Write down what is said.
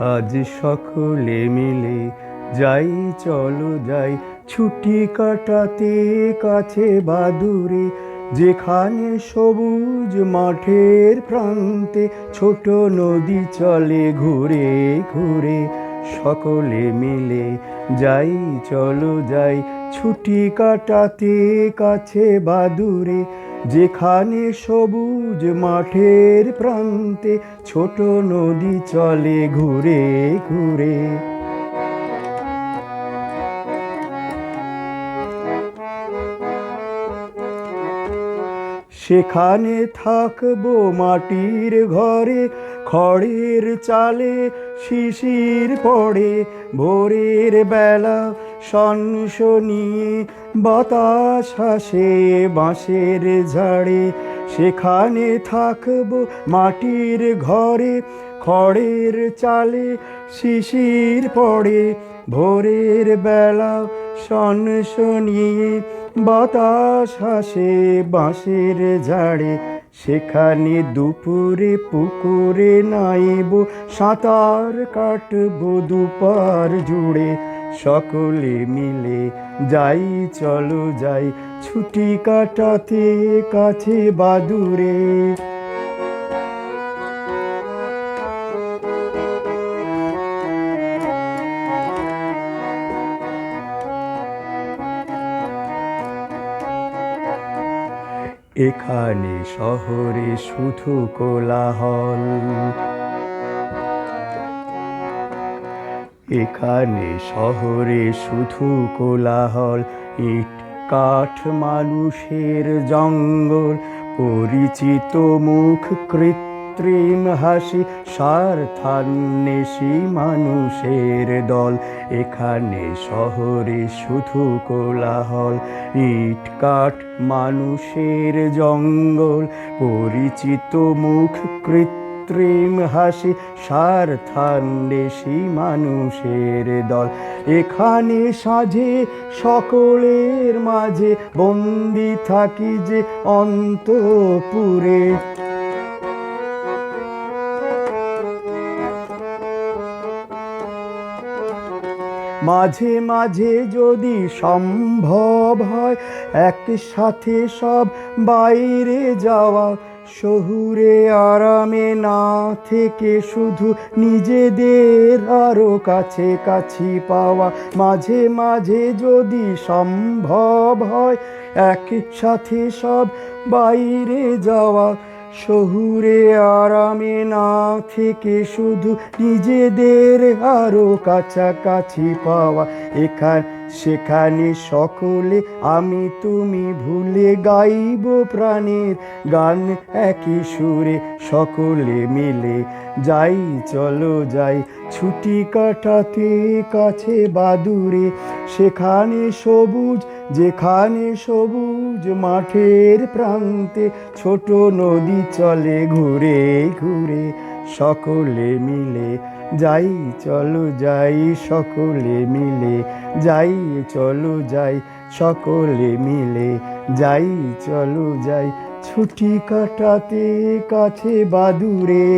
আজ সকলে মিলে যাই, চলো যাই। ছুটি কাটাতে কাছে বাদুরে যেখানে সবুজ মাঠের প্রান্তে ছোট নদী চলে ঘুরে ঘুরে। সকলে মিলে যাই, চলো যাই। ছুটি কাটাতে কাছে বাদুরে যেখানে সবুজ মাঠের প্রান্তে ছোট নদী চলে ঘুরে ঘুরে। সেখানে থাকব মাটির ঘরে, খড়ের চালে শিশির পড়ে, ভোরের বেলা নিয়ে বাতাস হাসে, বাঁশের ঝাড়ে, সেখানে থাকব মাটির ঘরে, খড়ের চালে শিশির পড়ে, ভোরের বেলা নিয়ে বাতাস হাসে, বাঁশের ঝাড়ে, সেখানে দুপুরে পুকুরে নাইব, সাঁতার কাটবো দুপার জুড়ে সকলে মিলে যাই চলো যাই। ছুটি কাটাতে কাছে বাদুরে এখানে শহরে শুধু কোলাহল। এখানে শহরে শুধু কোলাহল, ইট, কাঠ মানুষের জঙ্গল, পরিচিত মুখ, কৃত্রিম হাসি, স্বার্থান্বেষী মানুষের দল। এখানে শহরে শুধু কোলাহল, ইট, কাঠ মানুষের জঙ্গল, পরিচিত মুখ, কৃত্রিম হাসি স্বার্থান্বেষী মানুষের দল। এখানে সাজে সকলের মাঝে, বন্দি থাকি যে অন্তপুরে। মাঝে মাঝে যদি সম্ভব হয়, একসাথে সব বাইরে যাওয়া শহুরে আরামে না থেকে শুধু নিজেদের আরও কাছে কাছি পাওয়া। মাঝে মাঝে যদি সম্ভব হয়, একসাথে সব বাইরে যাওয়া। শহুরে আরামে না থেকে শুধু নিজেদের আরও কাছাকাছি পাওয়া। এখান সেখানে সকলে, আমি তুমি ভুলে গাইব প্রাণের গান। একই সুরে সকলে মিলে যাই, চলো যাই। ছুটি কাটাতে কাছে বাদুরে সেখানে সবুজ, যেখানে সবুজ মাঠের প্রান্তে ছোট নদী চলে ঘুরে ঘুরে। সকলে মিলে, যাই, চলো যাই, সকলে মিলে, যাই, চলো যাই, সকলে মিলে, যাই, চলো যাই, ছুটি কাটাতে কাছে বাদুরে